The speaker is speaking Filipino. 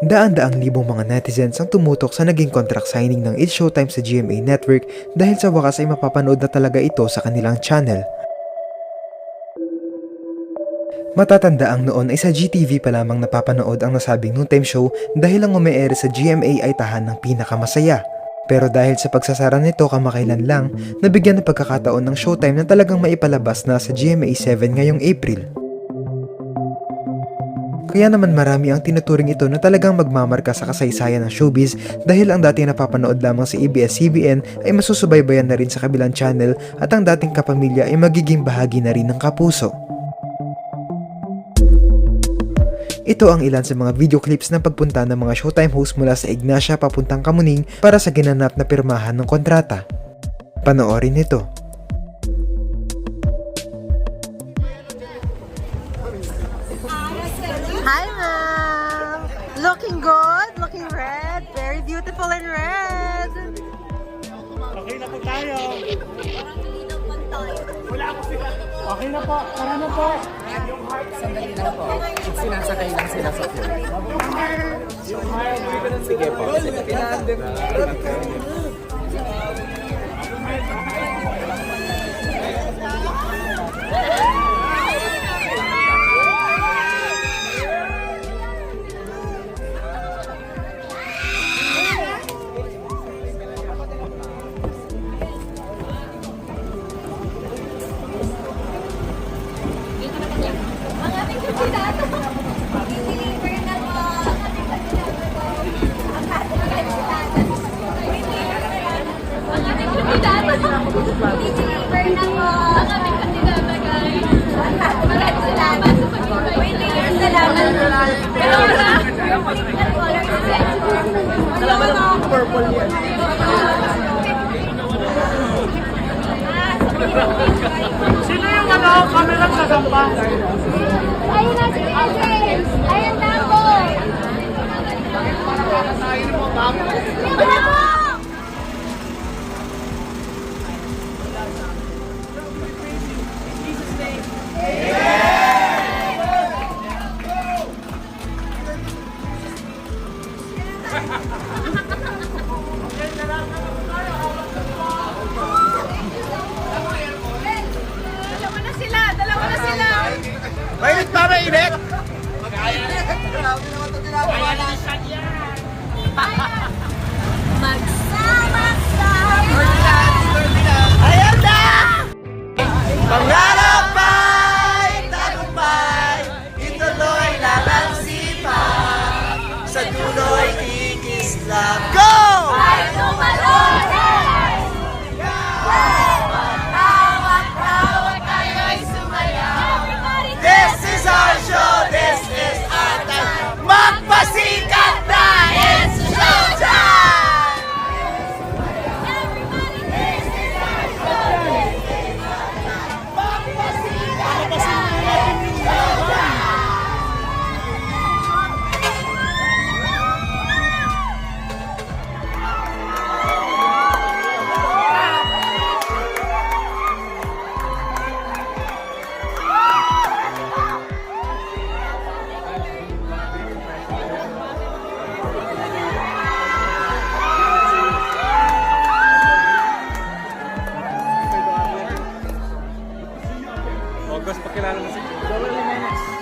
Daan-daang libong mga netizens ang tumutok sa naging contract signing ng It's Showtime sa GMA Network dahil sa wakas ay mapapanood na talaga ito sa kanilang channel. Matatanda ang noon ay sa GTV pa lamang napapanood ang nasabing noontime show dahil ang umeere sa GMA ay tahan ng pinakamasaya. Pero dahil sa pagsasara nito kamakailan lang, nabigyan ng pagkakataon ng showtime na talagang maipalabas na sa GMA 7 ngayong April. Kaya naman marami ang tinuturing ito na talagang magmamarka sa kasaysayan ng showbiz dahil ang dating napapanood lamang sa ABS-CBN ay masusubaybayan na rin sa kabilang channel at ang dating kapamilya ay magiging bahagi na rin ng kapuso. Ito ang ilan sa mga video clips ng pagpunta ng mga Showtime host mula sa Ignacia papuntang Kamuning para sa ginanap na pirmahan ng kontrata. Panoorin ito. Hi, ma'am. Looking good, looking red, very beautiful and red. Okay na po tayo. Okay na po. Tara na po. Sandali lang po. Sinasakay lang sila sa floor. Sige po. Ang purple yan. Sino yung ano, camera sa dampa? Ayun na si! Ayun na po! Ayun Dalawa na sila! Dalawa na sila! Mainit ba mainit? August, pakilala mo si Joel Jimenez.